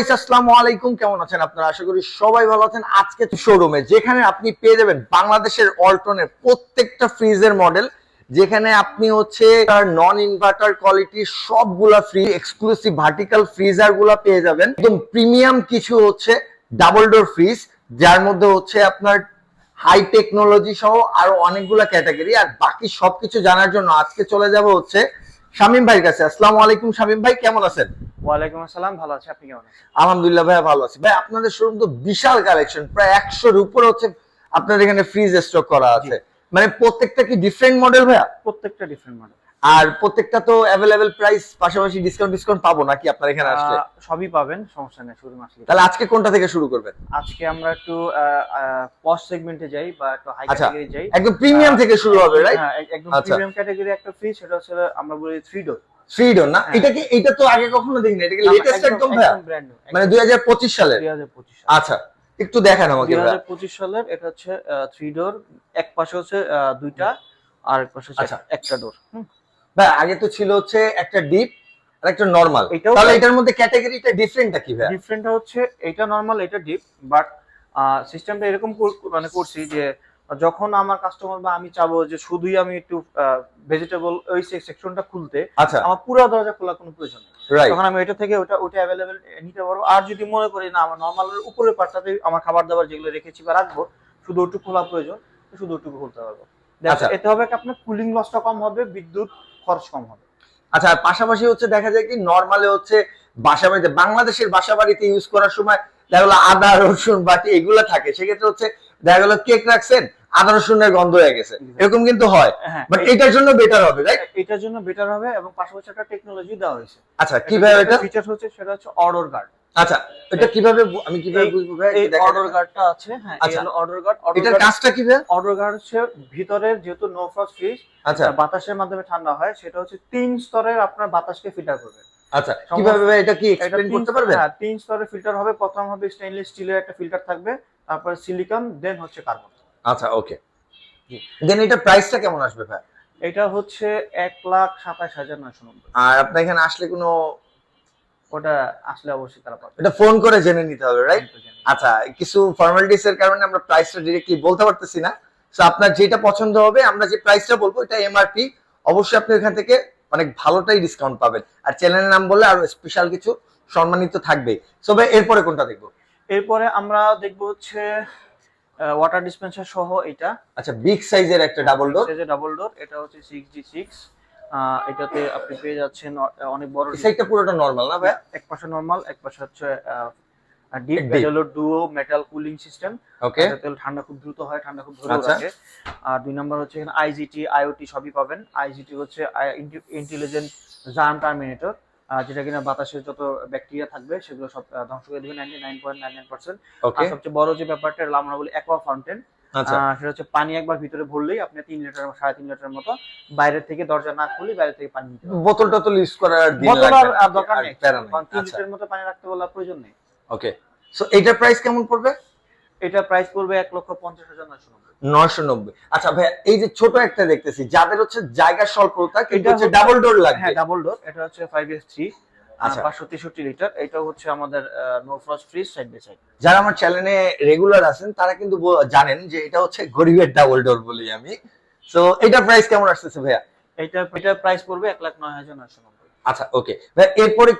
আসসালামু আলাইকুম। কেমন আছেন আপনারা? আশা করি সবাই ভালো আছেন। আজকে শোরুমে যেখানে আপনি পেয়ে যাবেন বাংলাদেশের অল্টনের প্রত্যেকটা ফ্রিজের মডেল যেখানে আপনি হচ্ছে তার নন ইনভার্টার কোয়ালিটির সবগুলা ফ্রি এক্সক্লুসিভ ভার্টিক্যাল পেয়ে যাবেন। একদম প্রিমিয়াম কিছু হচ্ছে ডাবল ডোর ফ্রিজ যার মধ্যে হচ্ছে আপনার হাই টেকনোলজি সহ আরও অনেকগুলা ক্যাটাগরি আর বাকি সবকিছু জানার জন্য আজকে চলে যাব হচ্ছে শামীম ভাইয়ের কাছে। আসসালামু আলাইকুম শামীম ভাই, কেমন আছেন? ওয়ালাইকুম আসসালাম ভালো আছি আপনি কেমন আছেন? আলহামদুলিল্লাহ ভাই ভালো আছি। ভাই আপনাদের শোরুম তো বিশাল কালেকশন প্রায় একশোর উপর হচ্ছে আপনাদের এখানে ফ্রিজ স্টক করা আছে। মানে প্রত্যেকটা কি ডিফারেন্ট মডেল ভাইয়া? প্রত্যেকটা ডিফারেন্ট মডেল আর প্রত্যেকটা তো অ্যাভেলেবেল প্রাইস পাশাপাশি ডিসকাউন্ট ডিসকাউন্ট পাবো নাকি আপনার এখানে আসলে? সবই পাবেন সমস্যা নেই শুরু আসলে। তাহলে আজকে কোনটা থেকে শুরু করবেন? আজকে আমরা একটু পস্ট সেগমেন্টে যাই বা একটু হাই আচ্ছা। ক্যাটাগরি যাই। একদম প্রিমিয়াম থেকে শুরু হবে রাইট হ্যাঁ একদম আচ্ছা। প্রিমিয়াম ক্যাটাগরি একটা ফ্রিজ সেটা হচ্ছে আমরা বলি থ্রি ডোর থ্রি ডোর না? হ্যাঁ। এটা কি এটা তো আগে কখনো দেখিনি। এটা কি লেটেস্ট একদম মানে দুই হাজার পঁচিশ সালের। দুই হাজার পঁচিশ আচ্ছা একটু দেখান আমাকে দুই ভাইয়া হাজার পঁচিশ সালের এটা হচ্ছে থ্রি ডোর এক পাশে হচ্ছে দুইটা আর এক পাশে আচ্ছা। একটা ডোর ভাই আগে তো ছিল হচ্ছে একটা ডিপ আর একটা নরমাল তাহলে এটার মধ্যে ক্যাটাগরিটা ডিফারেন্টটা কি ভাইয়া ডিফারেন্টটা হচ্ছে এটা নর্মাল এটা ডিপ বাট সিস্টেমটা এরকম মানে করছি যে যখন আমার কাস্টমার বা আমি চাবো যে শুধুই আমি একটু ভেজিটেবল ওই সেকশনটা খুলতে আচ্ছা। আমার পুরো দরজা খোলা কোনো প্রয়োজন নেই। তখন আমি এটা থেকে ওটা ওটা অ্যাভেলেবেল নিতে পারব। আর যদি মনে করি না আমার নর্মালের উপরের পার্টটাতে আমার খাবার দাবার যেগুলো রেখেছি বা রাখব শুধু ওটুকু খোলা প্রয়োজন শুধু ওটুকু খুলতে পারব। আচ্ছা। এতে হবে কি আপনার কুলিং লসটা কম হবে বিদ্যুৎ খরচ কম হবে। আচ্ছা আর পাশাপাশি হচ্ছে দেখা যায় কি নর্মালে হচ্ছে বাসা বাড়িতে বাংলাদেশের বাসা বাড়িতে ইউজ করার সময় দেখা গেলো আদা রসুন বাটি এগুলো থাকে। সেক্ষেত্রে হচ্ছে দেখা গেলো কেক রাখছেন আদা রসুনের গন্ধ হয়ে গেছে। এরকম কিন্তু হয় হ্যাঁ বাট এটার জন্য বেটার হবে রাইট এটার জন্য বেটার হবে এবং পাশাপাশি একটা টেকনোলজি দেওয়া হয়েছে। আচ্ছা কীভাবে এটা? ফিচার হচ্ছে সেটা হচ্ছে অর্ডার গার্ড আচ্ছা এটা কীভাবে আমি কীভাবে বুঝব ভাই? এই অর্ডার গার্ডটা আছে হ্যাঁ এই আচ্ছা। হলো অর্ডার গার্ড এটার কাজটা অর্ডার গার্ড হচ্ছে ভিতরের যেহেতু নো ফ্রস্ট ফ্রিজ আচ্ছা। বাতাসের মাধ্যমে ঠান্ডা হয় সেটা হচ্ছে তিন স্তরের আপনার বাতাসকে ফিল্টার করবে। আচ্ছা কীভাবে এটা কি এক্সপ্লেইন করতে পারবেন? হ্যাঁ তিন স্তরের ফিল্টার হবে প্রথম হবে স্টেইনলেস স্টিলের একটা ফিল্টার থাকবে তারপর সিলিকন দেন হচ্ছে কার্বন আচ্ছা ওকে দেন এটা প্রাইসটা কেমন আসবে ভাই? এটা হচ্ছে এক লাখ সাতাশ হাজার নয়শো নব্বই। আর আপনার এখানে আসলে কোনো ওটা আসলে অবশ্যই তারা পাবে। এটা ফোন করে জেনে নিতে হবে রাইট আচ্ছা কিছু ফর্মালিটিস এর কারণে আমরা প্রাইসটা ডিরেক্টলি বলতে পারতেছি না। তো আপনার যেটা পছন্দ হবে আমরা যে প্রাইসটা বলব এটা এমআরপি অবশ্যই আপনি এখান থেকে অনেক ভালোটাই ডিসকাউন্ট পাবেন। আর চ্যানেলের নাম বললে আরও স্পেশাল কিছু সম্মানিত থাকবে। তবে এরপরে কোনটা দেখব? এরপরে আমরা দেখব হচ্ছে ওয়াটার ডিসপেন্সার সহ এটা। আচ্ছা বিগ সাইজের একটা ডাবল ডোর যে ডাবল ডোর এটা হচ্ছে সিক্স জি সিক্স এটাতে আপনি পেয়ে যাচ্ছেন অনেক বড় সাইডটা পুরোটা নরমাল না ভাই? এক পাশে নরমাল এক পাশে হচ্ছে ডিপ হলো duo metal cooling system okay এটাতে ঠান্ডা খুব দ্রুত হয় ঠান্ডা খুব ধরে আচ্ছা। রাখে। আর দুই নম্বর হচ্ছে এখানে আইজিটি আইওটি সবই পাবেন। আইজিটি হচ্ছে ইন্টেলিজেন্ট জার্ম টার্মিনেটর যেটা কিনা বাতাসের যত ব্যাকটেরিয়া থাকবে সেগুলো সব ধ্বংস করে দেবে ninety nine point nine nine percent আর সবচেয়ে বড় যে ব্যাপারটা হলো আমরা বলি অ্যাকোয়া ফাউন্টেন আচ্ছা। সেটা হচ্ছে পানি একবার ভিতরে ভরলেই আপনি তিন লিটার সাড়ে তিন লিটার মতো বাইরে থেকে দরজা না খুলে বাইরে থেকে পানি নিতে বোতল টোতল ইউজ করার দরকার নেই। তিন আচ্ছা। লিটারের মতো পানি রাখতে বলার প্রয়োজন নেই। ওকে সো এইটার প্রাইস কেমন পড়বে? এটা প্রাইস পড়বে এক লক্ষ পঞ্চাশ হাজার নয়শো নয়শো নব্বই। আচ্ছা ভাই এই যে ছোট একটা দেখতেছি যাদের হচ্ছে জায়গার স্বল্পতা কিন্তু এটা হচ্ছে ডাবল ডোর লাগবে। হ্যাঁ ডাবল ডোর এটা হচ্ছে ফাইভ এস থ্রি আচ্ছা। পাঁচশো তেষট্টি লিটার এটা হচ্ছে আমাদের no frost fridge side by side যারা আমার চ্যানেলে রেগুলার আছেন তারা কিন্তু জানেন যে এটা হচ্ছে গরিবের ডাবল ডোর বলি আমি। তো এটা প্রাইস কেমন আসতেছে ভাইয়া? এটা এটার প্রাইস পড়বে এক লাখ নয় হাজার নয়শো নব্বই। আচ্ছা ওকে এরপরে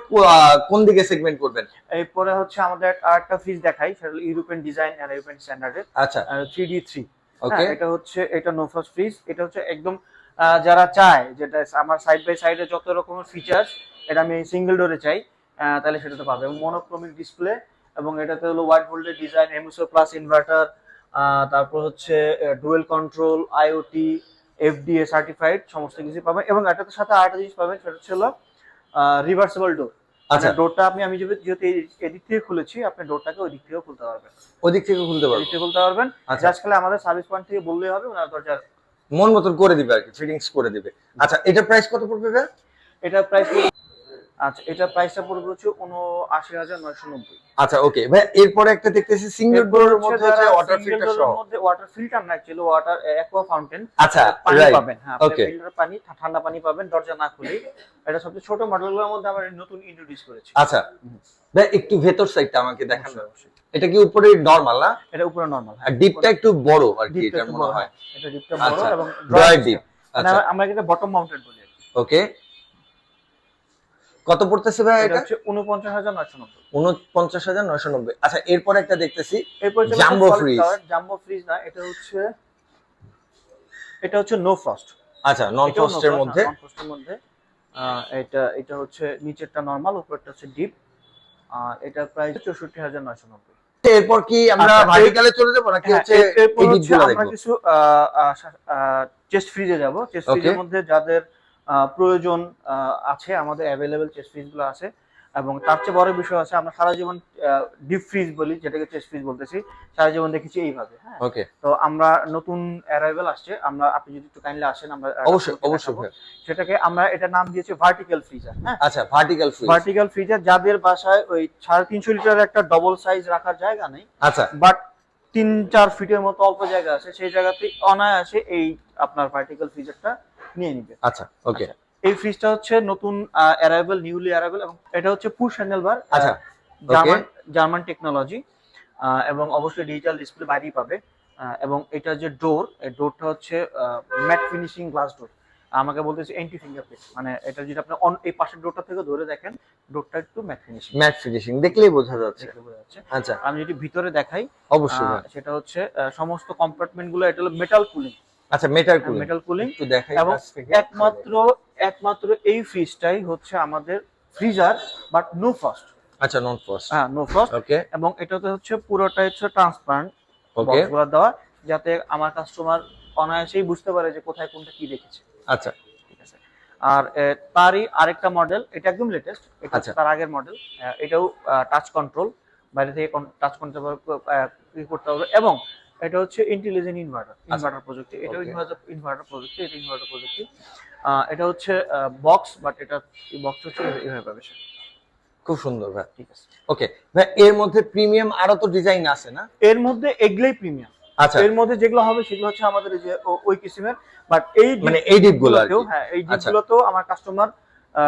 কোন দিকে সেগমেন্ট করবেন? এরপরে হচ্ছে আমাদের আরেকটা ফ্রিজ দেখাই সেটা হলো ইউরোপিয়ান ডিজাইন আর ইউরোপিয়ান স্ট্যান্ডার্ডের আচ্ছা। থ্রি ডি থ্রি ওকে এটা হচ্ছে এটা নো ফ্রস্ট ফ্রিজ এটা হচ্ছে একদম যারা চায় যেটা আমার সাইড বাই সাইডে যত রকমের ফিচার্স এটা আমি সিঙ্গেল ডোরে চাই তাহলে সেটাতে পাবে। এবং মনোক্রমিক ডিসপ্লে এবং এটাতে হলো wide voltage design MSO plus inverter তারপর হচ্ছে dual control IoT FDA certified সমস্ত কিছু পাবেন এবং এটার সাথে আরেকটা জিনিস পাবেন সেটা হচ্ছে হলো রিভার্সেবল ডোর আচ্ছা। ডোরটা আপনি আমি যেহেতু এদিক থেকে খুলেছি আপনি ডোরটাকে ওই দিক থেকেও খুলতে পারবেন। ওদিক থেকে খুলতে পারবেন পারব দিক থেকে খুলতে পারবেন। আচ্ছা। জাস্ট খালি আমাদের সার্ভিস পয়েন্ট থেকে বললেই হবে ওনার দরজা মন মতন করে দিবে আর কি ফিটিংস করে দিবে। আচ্ছা এটা প্রাইস কত পড়বে এটা প্রাইস আচ্ছা এটা প্রাইসটা পড়বে হচ্ছে উনআশি হাজার নয়শো নব্বই। আচ্ছা ওকে ভাই এরপরে একটা দেখতেছি সিঙ্গেল ডোরের মধ্যে হচ্ছে ওয়াটার ফিল্টার সহ। মধ্যে ওয়াটার ফিল্টার না অ্যাকচুয়ালি ওয়াটার অ্যাকোয়া ফাউন্টেন আচ্ছা পানি পাবেন হ্যাঁ Okay. ফিল্টার পানি ঠান্ডা পানি পাবেন দরজা না খুলেই এটা সবচেয়ে ছোট মডেলগুলোর মধ্যে আমরা নতুন ইন্ট্রোডিউস করেছি। আচ্ছা ভাই একটু ভেতর সাইডটা আমাকে দেখান। এটা কি উপরে নর্মাল না? এটা উপরে নরমাল আর ডিপটা একটু বড় আর কি এটা মনে হয়। হয় এটা ডিপটা বড় আচ্ছা, এবং ড্রয়ার ডিপ মানে আচ্ছা। আমরা এটা বটম মাউন্টেড বলি ওকে কত পড়তেছে ভাই এটা হচ্ছে উনপঞ্চাশ হাজার নয়শো নব্বই। উনপঞ্চাশ হাজার নয়শো নব্বই। আচ্ছা এরপরে একটা দেখতেছি। এরপর Jumbo freeze। জাম্বো ফ্রিজ না এটা হচ্ছে এটা হচ্ছে নো ফ্রস্ট আচ্ছা নন ফ্রস্টের মধ্যে। নন ফ্রস্টের মধ্যে। এটা এটা হচ্ছে নিচেরটা নরমাল উপরটা হচ্ছে ডিপ আর এটা প্রাইস চৌষট্টি হাজার নয়শো নব্বই। এরপর কি আমরা আচ্ছা, ভার্টিকালে চলে যাব নাকি হ্যাঁ, হচ্ছে এই ডিপগুলো আমরা কিছু চেস্ট ফ্রিজে যাব। চেস্ট ফ্রিজের মধ্যে যাদের প্রয়োজন আছে আমাদের অ্যাভেলেবেল চেস্ট ফ্রিজগুলো আছে। এবং তার চেয়ে বড় বিষয় আছে আমরা সারা জীবন ডিপ ফ্রিজ বলি যেটাকে চেস্ট ফ্রিজ বলতেছি সারা জীবন দেখেছি এইভাবে হ্যাঁ। ওকে তো আমরা নতুন অ্যারাইভেল আসছে আমরা আপনি যদি একটু কাইন্ডলি আসেন আমরা অবশ্যই অবশ্যই সেটাকে আমরা এটা নাম দিয়েছি ভার্টিক্যাল ফ্রিজার হ্যাঁ। আচ্ছা ভার্টিক্যাল ফ্রিজ ভার্টিক্যাল ফ্রিজার যাদের বাসায় ওই সাড়ে তিনশো লিটারের একটা ডবল সাইজ রাখার জায়গা নেই আচ্ছা। বাট তিন চার ফিটের মতো অল্প জায়গা আছে সেই জায়গাতে অনায়াসে এই আপনার ভার্টিক্যাল ফ্রিজারটা নিয়ে নিবে। আচ্ছা ওকে এই ফ্রিজটা হচ্ছে নতুন অ্যারাইভেল নিউলি অ্যারাইভেল এবং এটা হচ্ছে পুশ হ্যান্ডেল বার আচ্ছা জার্মান জার্মান টেকনোলজি এবং অবশ্যই ডিজিটাল ডিসপ্লে বাইরেই পাবে এবং এটা যে ডোর এই ডোরটা হচ্ছে ম্যাট ফিনিশিং গ্লাস ডোর আমাকে বলতেছে এন্টি ফিঙ্গারপ্রিন্ট মানে এটা যদি আপনি অন এই পাশের ডোরটা থেকে ধরে দেখেন ডোরটা একটু ম্যাট ফিনিশিং ম্যাট ফিনিশিং দেখলেই বোঝা যাচ্ছে। আচ্ছা। আমি যদি ভিতরে দেখাই অবশ্যই। সেটা হচ্ছে সমস্ত কম্পার্টমেন্টগুলো এটা হলো মেটাল কুলিং আচ্ছা মেটাল কুলিং মেটাল কুলিং একটু দেখাই এবং একমাত্র একমাত্র এই ফ্রিজটাই হচ্ছে আমাদের ফ্রিজার বাট নো ফ্রস্ট আচ্ছা নন ফ্রস্ট হ্যাঁ নো ফ্রস্ট ওকে এবং এটাতে হচ্ছে পুরোটাই হচ্ছে ট্রান্সপারেন্ট ওকে বক্সগুলো দেওয়া যাতে আমার কাস্টমার অনায়াসেই বুঝতে পারে যে কোথায় কোনটা কি রেখেছে। আচ্ছা। ঠিক আছে। আর তারই আরেকটা মডেল এটা একদম লেটেস্ট এটা আচ্ছা। তার আগের মডেল এটাও টাচ কন্ট্রোল বাইরে থেকে টাচ কন্ট্রোল করতে হবে। এবং এটা হচ্ছে ইন্টেলিজেন্ট ইনভার্টার ইনভার্টার প্রযুক্তি। Okay. ইনভার্টার ইনভার্টার প্রযুক্তি এটা ইনভার্টার প্রযুক্তি। এটা হচ্ছে বক্স বাট এটা বক্স হচ্ছে এভাবে পাবে। খুব সুন্দর ভাই। ঠিক আছে। ওকে ভাই এর মধ্যে প্রিমিয়াম আরও তো ডিজাইন আছে না? এর মধ্যে এগুলোই প্রিমিয়াম আচ্ছা। এর মধ্যে যেগুলো হবে সেগুলো হচ্ছে আমাদের যে ওই কিসিমের। বাট এই মানে এই ডিপগুলো। হ্যাঁ এই আচ্ছা। ডিপগুলোতেও আমার কাস্টমার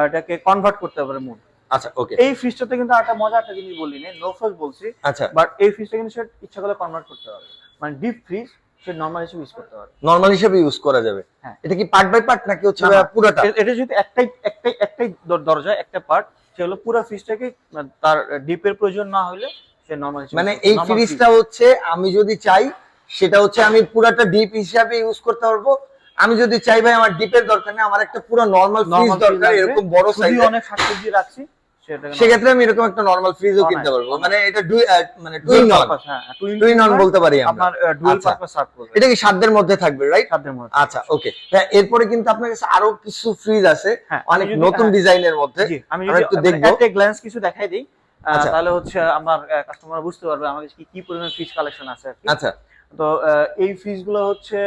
এটাকে কনভার্ট করতে পারে মুড আচ্ছা ওকে এই ফ্রিজটাতে কিন্তু একটা মজা একটা জিনিস বলিনি নো ফ্রস্ট বলছি। আচ্ছা। বাট এই ফ্রিজটা কিন্তু ইচ্ছা করলে কনভার্ট করতে পারবে। মানে ডিপ ফ্রিজ সে নর্মাল হিসেবে ইউজ করতে পারবে। নরমাল হিসেবে ইউজ করা যাবে। হ্যাঁ। এটা কি পার্ট বাই পার্ট নাকি হচ্ছে। পুরোটা? এটা যদি একটাই একটাই একটাই দরজা একটা পার্ট সে হলো পুরো ফ্রিজটাকে তার ডিপের প্রয়োজন না হলে সে নর্মাল মানে এই ফ্রিজটা হচ্ছে আমি যদি চাই সেটা হচ্ছে আমি পুরাটা ডিপ হিসাবে ইউজ করতে পারব। আমি যদি চাই ভাই আমার ডিপের দরকার নেই আমার একটা পুরো নরমাল ফ্রিজ দরকার এরকম বড় সাইজ অনেক শাকসবজি রাখছি। সেটা সেক্ষেত্রে আমি এরকম একটা নরমাল ফ্রিজও কিনতে পারব। মানে এটা দুই মানে টুইন নন হ্যাঁ টুইন নন বলতে পারি আমরা। আপনার ডুয়াল। পারপাস সার্ভ করবে। এটা কি সাধ্যের মধ্যে থাকবে রাইট সাধ্যের মধ্যে। আচ্ছা ওকে এরপরে কিন্তু আপনার কাছে আরও কিছু ফ্রিজ আছে হ্যাঁ, অনেক নতুন হ্যাঁ, ডিজাইনের মধ্যে। আমি আমরা যদি একটু দেখব। একটা গ্ল্যান্স কিছু দেখাই দিই আচ্ছা। তাহলে হচ্ছে আমার কাস্টমার বুঝতে পারবে আমার কাছে কি কি পরিমাণ ফ্রিজ কালেকশন আছে। আচ্ছা। তো এই ফ্রিজগুলো হচ্ছে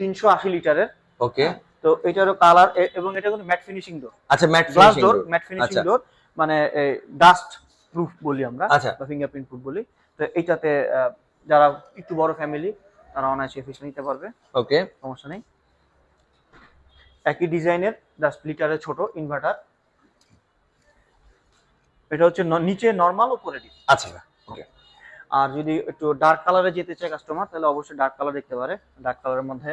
তিনশো আশি লিটারের। ওকে তো এটারও কালার এবং এটা কিন্তু ম্যাট ফিনিশিং ডোর আচ্ছা matt glass door matt finishing আচ্ছা। ডোর মানে ডাস্ট প্রুফ বলি আমরা আচ্ছা। বা ফিঙ্গারপ্রিন্ট প্রুফ বলি। তো এইটাতে আহ, যারা একটু বড় ফ্যামিলি তারা অনায়াসে ফ্রিজ নিতে পারবে। ওকে। সমস্যা নেই। একই ডিজাইনের জাস্ট লিটারের ছোট ইনভার্টার এটা হচ্ছে নিচে নর্মাল উপরে ডিপ আচ্ছা ওকে। আর যদি একটু ডার্ক কালারে যেতে চায় কাস্টমার তাহলে অবশ্যই ডার্ক কালার দেখতে পারে। ডার্ক কালারের মধ্যে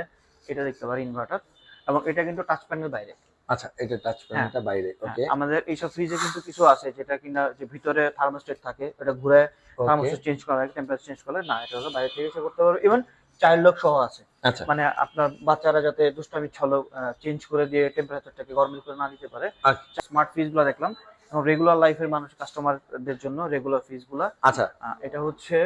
এটা দেখতে পারে ইনভার্টার এবং এটা কিন্তু টাচ প্যানেল বাইরে। আচ্ছা এটা টাচ প্যানেলটা বাইরে হ্যাঁ, ওকে আমাদের এইসব ফ্রিজে কিন্তু কিছু আছে যেটা কিনা যে ভিতরে থার্মোস্টেট থাকে এটা ঘুরে থার্মোস্টেট চেঞ্জ করা হয় টেম্পারেচার চেঞ্জ করা হয়। না এটা হলো বাইরে থেকে এসে করতে পারবে ইভেন চাইল্ড লক সহ আছে। আচ্ছা। মানে আপনার বাচ্চারা যাতে দুষ্টামি ছলো চেঞ্জ করে দিয়ে টেম্পারেচারটাকে গরমিল করে না দিতে পারে। আচ্ছা। স্মার্ট ফ্রিজগুলো দেখলাম। এবং রেগুলার লাইফের মানুষ কাস্টমারদের জন্য রেগুলার ফ্রিজগুলা। আচ্ছা। এটা হচ্ছে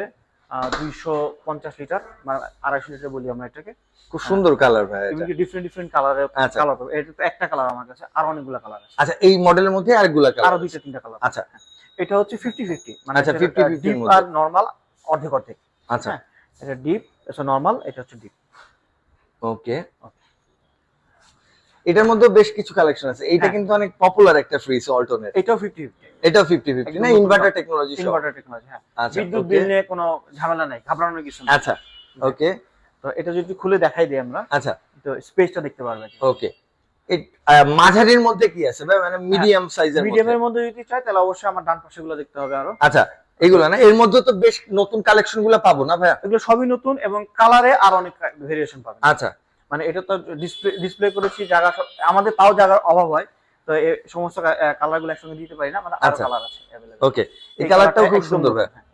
দুইশো পঞ্চাশ লিটার মানে আড়াইশো লিটার বলি আমরা এটাকে। খুব সুন্দর কালার ভাই এটা। এমনকি ডিফারেন্ট ডিফারেন্ট কালারের আচ্ছা। কালার পাবে এটা তো একটা কালার আমার কাছে আর অনেকগুলো কালার আছে। আচ্ছা এই মডেলের মধ্যে আরেকগুলা আরও কালার দুইটা তিনটা কালার আচ্ছা। এটা হচ্ছে ফিফটি ফিফটি মানে আচ্ছা, ফিফটি ফিফটি আর নর্মাল অর্ধেক অর্ধেক। আচ্ছা। হ্যাঁ। এটা ডিপ এটা নর্মাল এটা হচ্ছে ডিপ ওকে ওকে এটার মধ্যে বেশ কিছু কালেকশন আছে। এইটা হ্যাঁ। কিন্তু অনেক পপুলার একটা ফ্রিজ অল্টনের এটাও ফিফটি ফিফটি এটাও ফিফটি ফিফটি না একদম ইনভার্টার টেকনোলজি ইনভার্টার টেকনোলজি হ্যাঁ। আচ্ছা বিদ্যুৎ বিল নিয়ে কোনো ঝামেলা নাই ঘাবড়ানোর কিছু নেই। আচ্ছা ওকে তো এটা যদি খুলে দেখাই দিই আমরা আচ্ছা। তো স্পেসটা দেখতে পারবেন ওকে মাঝারির মধ্যে কি আছে ভাই? মানে মিডিয়াম সাইজের মিডিয়ামের মধ্যে। যদি চাই তাহলে অবশ্যই আমার ডান পাশে গুলো দেখতে হবে আরও। আচ্ছা এগুলো না? এর মধ্যে তো বেশ নতুন কালেকশনগুলো পাবো না ভাইয়া? এগুলো সবই নতুন এবং কালারে আর অনেক ভেরিয়েশন পাবেন। আচ্ছা। মানে এটা তো ডিসপ্লে ডিসপ্লে করেছি জায়গা আমাদের তাও জায়গার অভাব হয় তো এই সমস্ত কালারগুলো একসঙ্গে দিতে পারি না মানে আরও আচ্ছা। কালার আছে available। ওকে এই কালারটাও খুব সুন্দর ভাই। হ্যাঁ,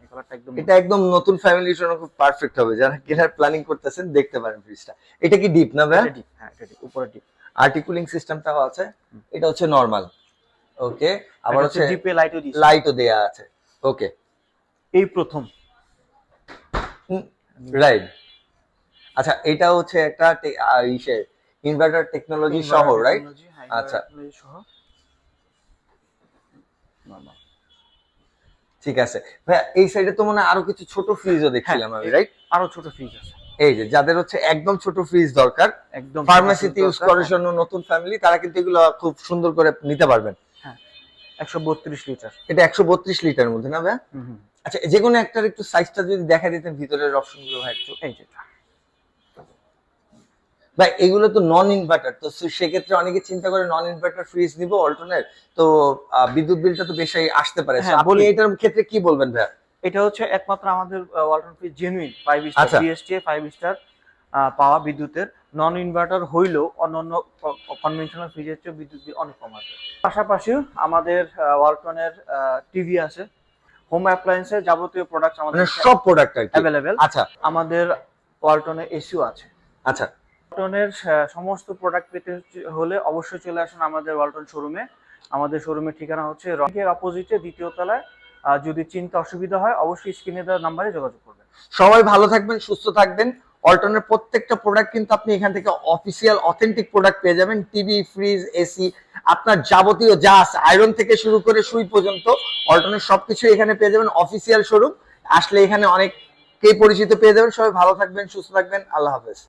এটা একদম নতুন ফ্যামিলির জন্য খুব পারফেক্ট হবে। যারা কেনার প্ল্যানিং করতেছেন দেখতে পারেন ফ্রিজটা এটা কি ডিপ না ভাই? ডিপ হ্যাঁ এটা deep, উপরে ডিপ আর্টিকুলিং সিস্টেমটাও আছে। এটা হচ্ছে নরমাল ওকে আবার হচ্ছে ডিপে লাইটও দিয়েছি। লাইটও দেয়া আছে। ওকে এই প্রথম। রাইট আচ্ছা এটা হচ্ছে একটা ইসে ইনভার্টার টেকনোলজি সহ রাইট হ্যাঁ, আচ্ছা। ঠিক আছে। ভাইয়া এই সাইডে তো মনে আরও কিছু ছোট ফ্রিজও দেখছিলাম আমি হ্যাঁ, রাইট আরও ছোট ফ্রিজ আছে। এই যে যাদের হচ্ছে একদম ছোট ফ্রিজ দরকার একদম ফার্মেসিতে ইউজ করার জন্য নতুন ফ্যামিলি তারা কিন্তু এগুলো খুব সুন্দর করে নিতে পারবেন। একশো বত্রিশ লিটার এটা একশো বত্রিশ লিটারের মধ্যে না ভাইয়া? আচ্ছা যে কোনো একটার একটু সাইজটা যদি দেখা দিতেন ভিতরের অপশনগুলো ভাই একটু। এই যে ভাই এগুলো তো নন ইনভার্টার তো সেক্ষেত্রে অনেকে চিন্তা করে নন ইনভার্টার ফ্রিজ নিব অল্টারনেট তো বিদ্যুৎ বিলটা তো বেশি আসতে পারে। হ্যাঁ, আপনি এটার ক্ষেত্রে কি বলবেন ভাইয়া? এটা হচ্ছে একমাত্র আমাদের Walton fridge genuine five star. BST five star পাওয়া বিদ্যুতের। নন ইনভার্টার হইলেও অন্যান্য কনভেনশনাল ফ্রিজের চেয়ে বিদ্যুৎ বিল অনেক কম আসবে পাশাপাশি আমাদের ওয়ালটনের টিভি আছে। হোম অ্যাপ্লায়েন্সের যাবতীয় প্রোডাক্ট মানে আমাদের সব প্রোডাক্ট অ্যাভেলেবেল আচ্ছা। আমাদের ওয়ালটনের এসিও আছে। আচ্ছা। ওয়ালটনের সমস্ত প্রোডাক্ট পেতে হলে অবশ্যই চলে আসুন আমাদের ওয়ালটন শোরুমে আমাদের শোরুমের ঠিকানা হচ্ছে রকের অপোজিটে দ্বিতীয় তলায়। যদি চিন্তা অসুবিধা হয়, অবশ্যই স্ক্রিনে দেওয়া নাম্বারে যোগাযোগ করবেন। সবাই ভালো থাকবেন, সুস্থ থাকবেন। অল্টনের প্রত্যেকটা প্রোডাক্ট কিন্তু আপনি এখান থেকে অফিসিয়াল অথেন্টিক প্রোডাক্ট পেয়ে যাবেন। টিভি ফ্রিজ এসি আপনার যাবতীয় যা আছে আয়রন থেকে শুরু করে সুই পর্যন্ত অল্টনের সবকিছু এখানে পেয়ে যাবেন অফিসিয়াল শোরুম আসলে এখানে অনেক কে পরিচিত পেয়ে যাবেন। সবাই ভালো থাকবেন, সুস্থ থাকবেন। আল্লাহ হাফেজ।